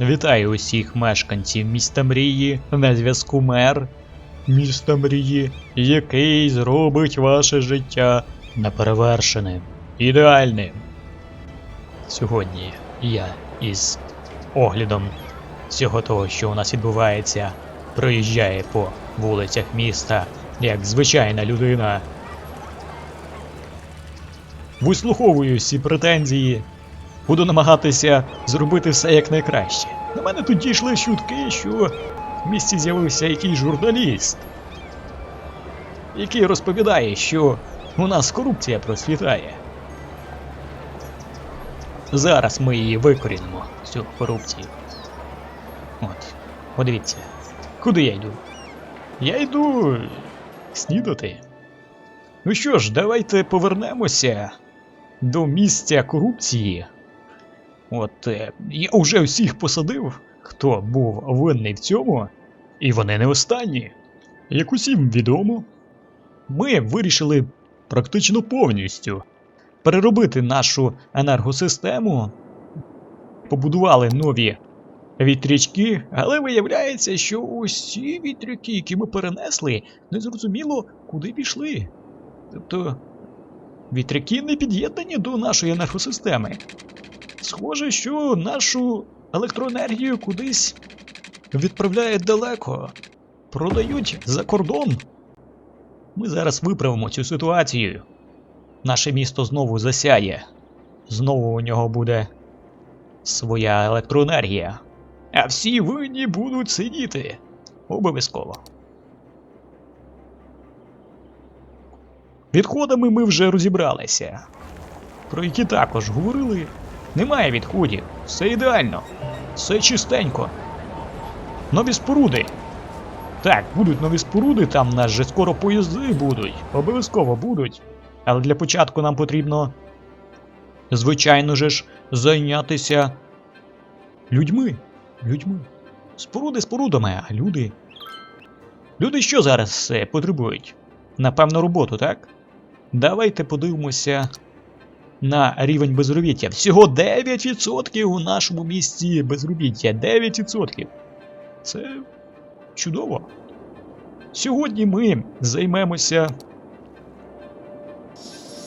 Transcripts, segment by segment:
Вітаю усіх мешканців міста Мрії на зв'язку мер міста Мрії, який зробить ваше життя неперевершеним, ідеальним. Сьогодні я із оглядом всього того, що у нас відбувається, проїжджає по вулицях міста як звичайна людина. Вислуховую всі претензії, буду намагатися зробити все якнайкраще. На мене тут дійшли чутки, що в місті з'явився якийсь журналіст, який розповідає, що у нас корупція процвітає. Зараз ми її викорінимо, цю корупцію. От, подивіться, куди я йду? Я йду снідати. Ну що ж, давайте повернемося до місця корупції. От е, я вже всіх посадив, хто був винний в цьому, і вони не останні. Як усім відомо, ми вирішили практично повністю переробити нашу енергосистему, побудували нові вітрячки, але виявляється, що усі вітряки, які ми перенесли, незрозуміло куди пішли. Тобто вітряки не під'єднані до нашої енергосистеми. Схоже, що нашу електроенергію кудись відправляють далеко, продають за кордон. Ми зараз виправимо цю ситуацію. Наше місто знову засяє. Знову у нього буде своя електроенергія. А всі винні будуть сидіти. Обов'язково. Відходами ми вже розібралися. Про які також говорили. Немає відходів, все ідеально, все чистенько. Нові споруди. Так, будуть нові споруди, там нас же скоро поїзди будуть, обов'язково будуть. Але для початку нам потрібно, звичайно же ж, зайнятися людьми. Людьми. Споруди спорудами, а люди. Люди що зараз потребують? Напевно, роботу, так? Давайте подивимося на рівень безробіття. Всього 9% у нашому місті безробіття. 9%. Це чудово. Сьогодні ми займемося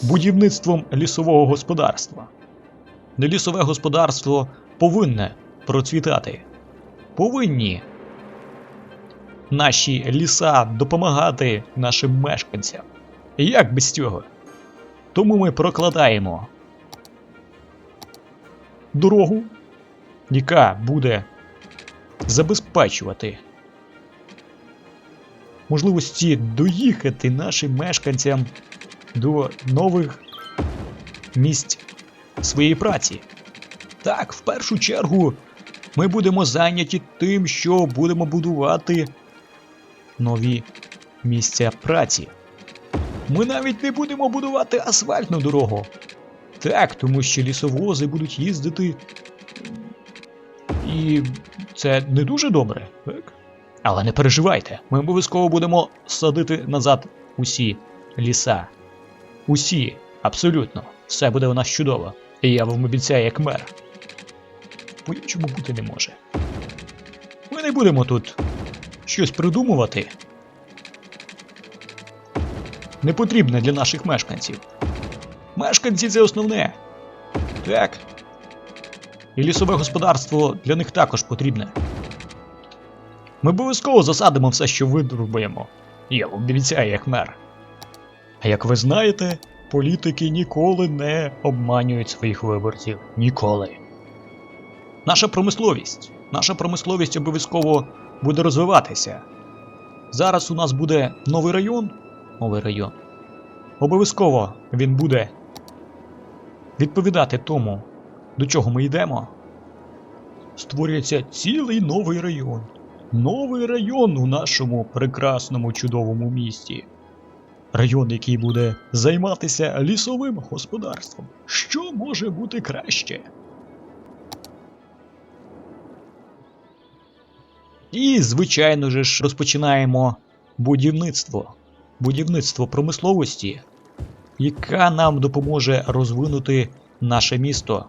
будівництвом лісового господарства. Лісове господарство повинне процвітати. Повинні наші ліса допомагати нашим мешканцям. Як без цього? Тому ми прокладаємо дорогу, яка буде забезпечувати можливості доїхати нашим мешканцям до нових місць своєї праці. Так, в першу чергу ми будемо зайняті тим, що будемо будувати нові місця праці. Ми навіть не будемо будувати асфальтну дорогу. Так, тому що лісовози будуть їздити. І це не дуже добре, так? Але не переживайте, ми обов'язково будемо садити назад усі ліса. Усі, абсолютно, все буде у нас чудово. І я вам обіцяю як мер. По-іншому бути не може. Ми не будемо тут щось придумувати. Не потрібне для наших мешканців. Мешканці це основне. Так. І лісове господарство для них також потрібне. Ми обов'язково засадимо все, що видрубаємо. Я обіцяю як мер. А як ви знаєте, політики ніколи не обманюють своїх виборців. Ніколи. Наша промисловість. Наша промисловість обов'язково буде розвиватися. Зараз у нас буде новий район. Новий район. Обов'язково він буде відповідати тому, до чого ми йдемо. Створюється цілий новий район. Новий район у нашому прекрасному чудовому місті. Район, який буде займатися лісовим господарством. Що може бути краще? І, звичайно ж, розпочинаємо будівництво. Будівництво промисловості, яка нам допоможе розвинути наше місто.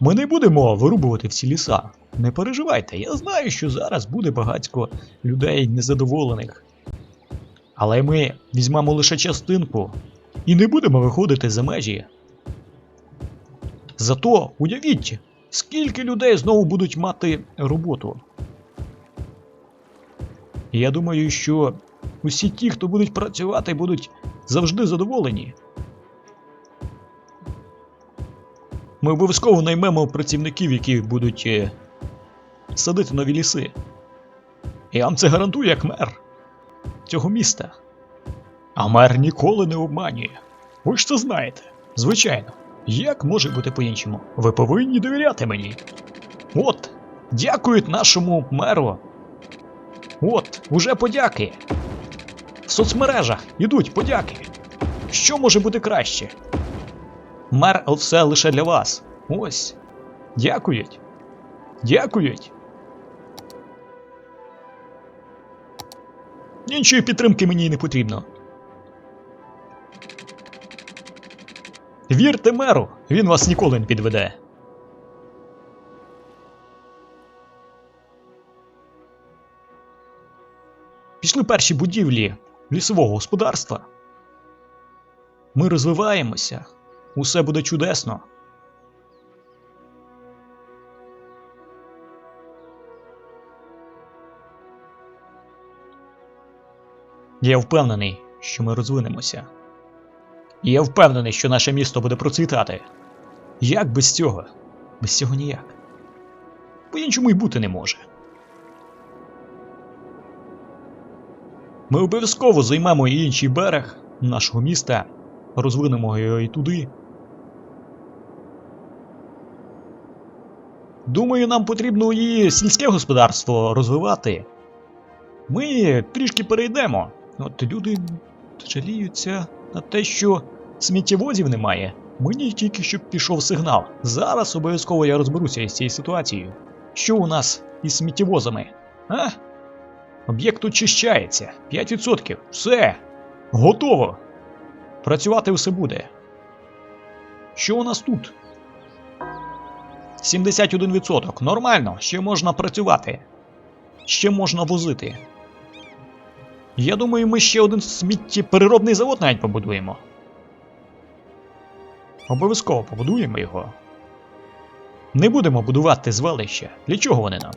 Ми не будемо вирубувати всі ліса. Не переживайте, я знаю, що зараз буде багатько людей незадоволених. Але ми візьмемо лише частинку і не будемо виходити за межі. Зато уявіть, скільки людей знову будуть мати роботу. Я думаю, що усі ті, хто будуть працювати, будуть завжди задоволені. Ми обов'язково наймемо працівників, які будуть е, садити нові ліси. Я вам це гарантую як мер цього міста. А мер ніколи не обманює. Ви ж це знаєте. Звичайно. Як може бути по-іншому? Ви повинні довіряти мені. От, дякують нашому меру. От, уже подяки. В соцмережах ідуть подяки. Що може бути краще? Мер все лише для вас. Ось. Дякують. Дякують. Іншої підтримки мені не потрібно. Вірте меру, він вас ніколи не підведе. Пішли перші будівлі лісового господарства. Ми розвиваємося. Усе буде чудесно. Я впевнений, що ми розвинемося. І я впевнений, що наше місто буде процвітати. Як без цього? Без цього ніяк. По-іншому й бути не може. Ми обов'язково займемо і інший берег нашого міста, розвинемо його і туди. Думаю, нам потрібно і сільське господарство розвивати. Ми трішки перейдемо. От люди жаліються на те, що сміттєвозів немає. Мені тільки що пішов сигнал. Зараз обов'язково я розберуся із цією ситуацією. Що у нас із сміттєвозами? А? Об'єкт очищається. 5%. Все. Готово. Працювати все буде. Що у нас тут? 71%. Нормально, ще можна працювати. Ще можна возити. Я думаю, ми ще один сміттєпереробний завод навіть побудуємо. Обов'язково побудуємо його. Не будемо будувати звалища. Для чого вони нам?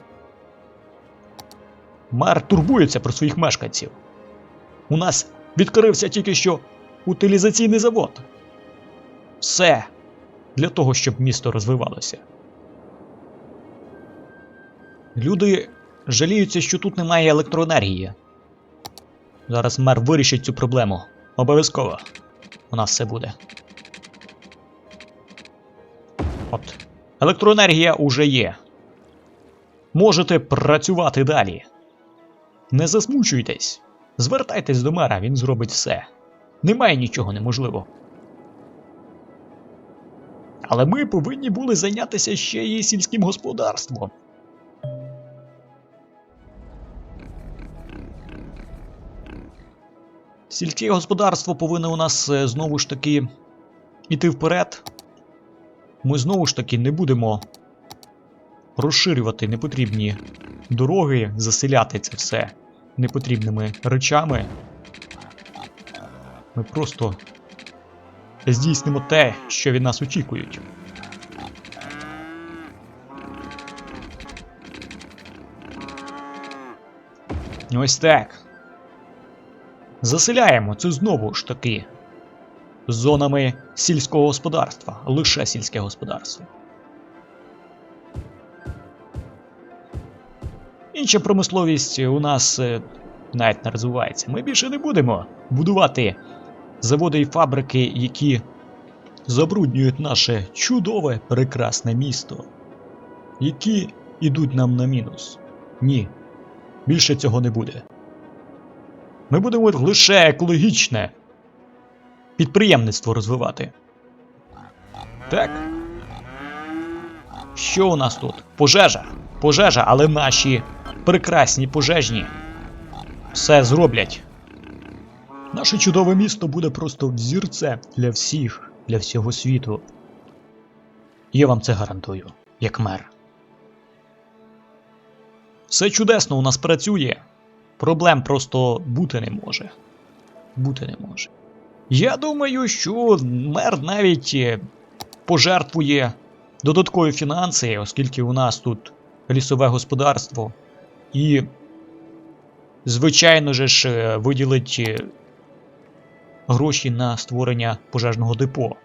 Мер турбується про своїх мешканців. У нас відкрився тільки що утилізаційний завод. Все для того, щоб місто розвивалося. Люди жаліються, що тут немає електроенергії. Зараз мер вирішить цю проблему. Обов'язково. У нас все буде. От. Електроенергія уже є. Можете працювати далі. Не засмучуйтесь. Звертайтесь до мера, він зробить все. Немає нічого неможливого. Але ми повинні були зайнятися ще й сільським господарством. Сільське господарство повинно у нас е, знову ж таки іти вперед. Ми знову ж таки не будемо розширювати непотрібні дороги, заселяти це все непотрібними речами. Ми просто здійснимо те, що від нас очікують. Ось так. Заселяємо це знову ж таки зонами сільського господарства, лише сільське господарство. Інша промисловість у нас е, навіть не розвивається. Ми більше не будемо будувати заводи і фабрики, які забруднюють наше чудове, прекрасне місто, які йдуть нам на мінус. Ні, більше цього не буде. Ми будемо лише екологічне підприємництво розвивати. Так. Що у нас тут? Пожежа. Пожежа, але наші прекрасні пожежні все зроблять. Наше чудове місто буде просто взірце для всіх, для всього світу. Я вам це гарантую, як мер. Все чудесно у нас працює. Проблем просто бути не може. Бути не може. Я думаю, що мер навіть е, пожертвує додаткові фінанси, оскільки у нас тут лісове господарство. І, звичайно же ж, е, виділить е, гроші на створення пожежного депо.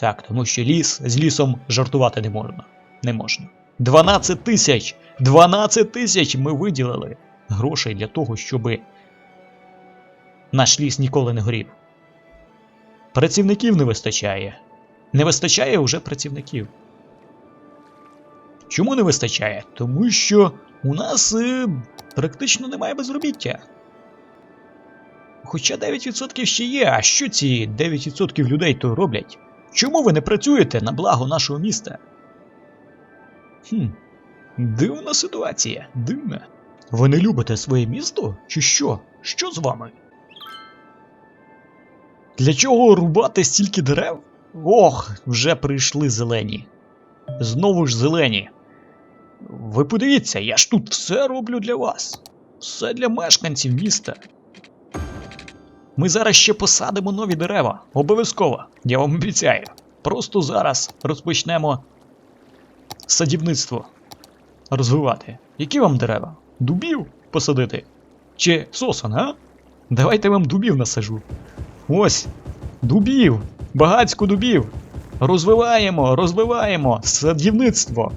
Так, тому що ліс з лісом жартувати не можна. Не можна. 12 тисяч! 12 тисяч ми виділили грошей для того, щоб наш ліс ніколи не горів. Працівників не вистачає. Не вистачає вже працівників. Чому не вистачає? Тому що у нас е, практично немає безробіття. Хоча 9% ще є, а що ці 9% людей то роблять? Чому ви не працюєте на благо нашого міста? Хм, дивна ситуація, дивна. Ви не любите своє місто? Чи що? Що з вами? Для чого рубати стільки дерев? Ох, вже прийшли зелені. Знову ж зелені. Ви подивіться, я ж тут все роблю для вас. Все для мешканців міста. Ми зараз ще посадимо нові дерева. Обов'язково, я вам обіцяю. Просто зараз розпочнемо садівництво розвивати. Які вам дерева? Дубів посадити? Чи сосон, а? Давайте вам дубів насажу. Ось, дубів, багацько дубів. Розвиваємо, розвиваємо садівництво.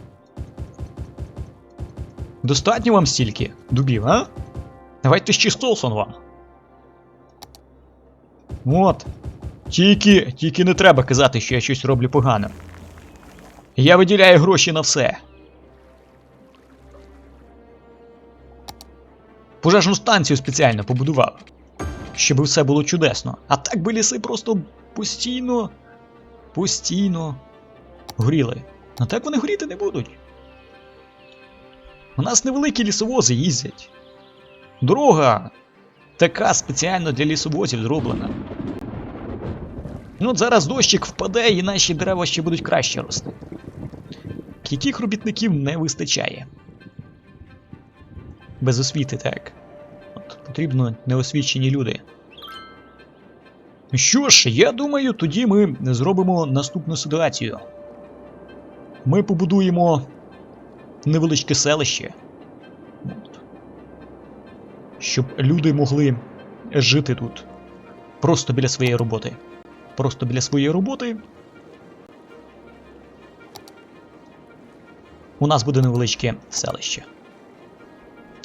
Достатньо вам стільки дубів, а? Давайте ще сосон вам. От. Тільки, тільки не треба казати, що я щось роблю погано. Я виділяю гроші на все. Пожежну станцію спеціально побудував. Щоб все було чудесно. А так би ліси просто постійно. Постійно горіли. А так вони горіти не будуть. У нас невеликі лісовози їздять. Дорога така спеціально для лісовозів зроблена. Ну от зараз дощик впаде і наші дерева ще будуть краще рости. Яких робітників не вистачає. Без освіти, так. От, потрібно неосвічені люди. Що ж, я думаю, тоді ми зробимо наступну ситуацію. Ми побудуємо невеличке селище. Щоб люди могли жити тут. Просто біля своєї роботи. Просто біля своєї роботи. У нас буде невеличке селище.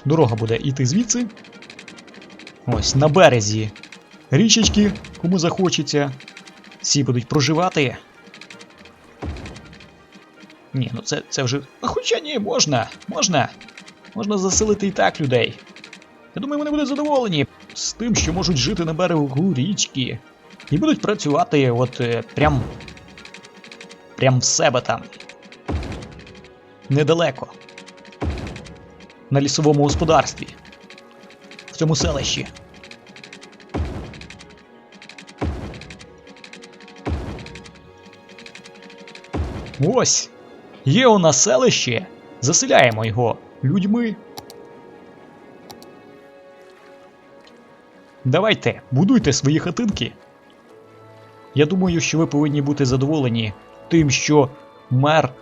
Дорога буде йти звідси. Ось на березі річечки, кому захочеться. Всі будуть проживати. Ні, ну це це вже. Хоча ні, можна, можна. Можна заселити і так людей. Я думаю, вони будуть задоволені з тим, що можуть жити на берегу річки. І будуть працювати от е, прям. Прям в себе там. Недалеко. На лісовому господарстві. В цьому селищі. Ось. Є у нас селище. Заселяємо його людьми. Давайте, будуйте свої хатинки. Я думаю, що ви повинні бути задоволені тим, що мер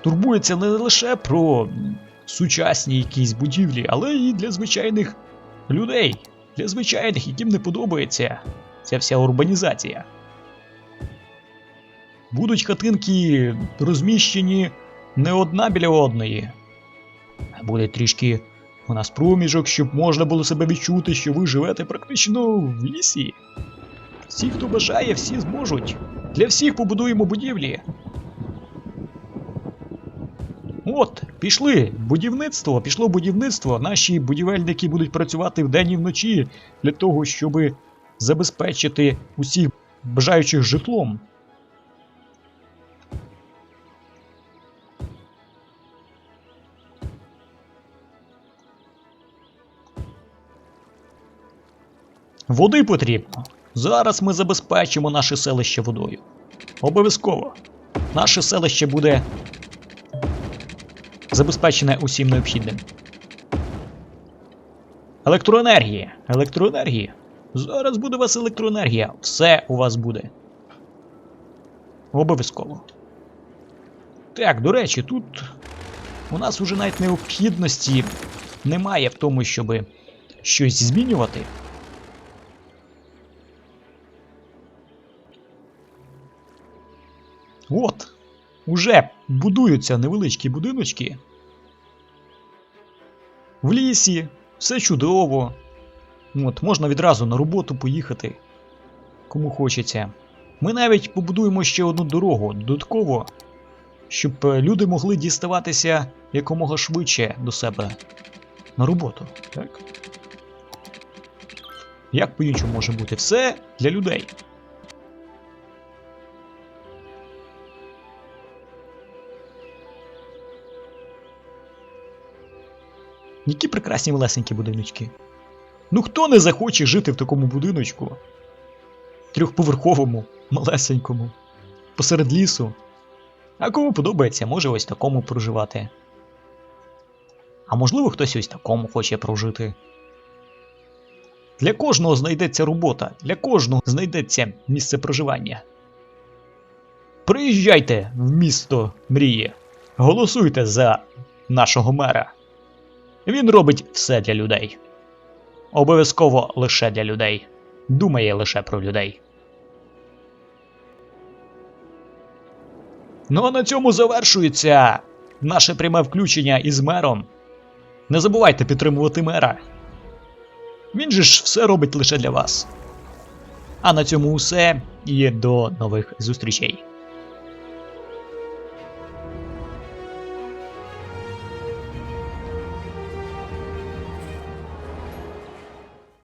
турбується не лише про сучасні якісь будівлі, але і для звичайних людей, для звичайних, яким не подобається ця вся урбанізація. Будуть хатинки розміщені не одна біля одної, буде трішки у нас проміжок, щоб можна було себе відчути, що ви живете практично в лісі. Всі, хто бажає, всі зможуть. Для всіх побудуємо будівлі. От, пішли. Будівництво, пішло будівництво. Наші будівельники будуть працювати вдень і вночі для того, щоб забезпечити усіх бажаючих житлом. Води потрібно. Зараз ми забезпечимо наше селище водою. Обов'язково. наше селище буде забезпечене усім необхідним. Електроенергія. Електроенергія. Зараз буде у вас електроенергія. Все у вас буде. Обов'язково. Так, до речі, тут у нас вже навіть необхідності немає в тому, щоб щось змінювати. От, уже будуються невеличкі будиночки. В лісі, все чудово. От, можна відразу на роботу поїхати, кому хочеться. Ми навіть побудуємо ще одну дорогу додатково, щоб е, люди могли діставатися якомога швидше до себе на роботу. Так? Як по-іншому може бути все для людей? Які прекрасні малесенькі будиночки. Ну хто не захоче жити в такому будиночку? Трьохповерховому, малесенькому, посеред лісу. А кому подобається, може ось такому проживати. А можливо, хтось ось такому хоче прожити. Для кожного знайдеться робота, для кожного знайдеться місце проживання. Приїжджайте в місто мрії, голосуйте за нашого мера. Він робить все для людей. Обов'язково лише для людей. Думає лише про людей. Ну а на цьому завершується наше пряме включення із мером. Не забувайте підтримувати мера. Він же ж все робить лише для вас. А на цьому все і до нових зустрічей.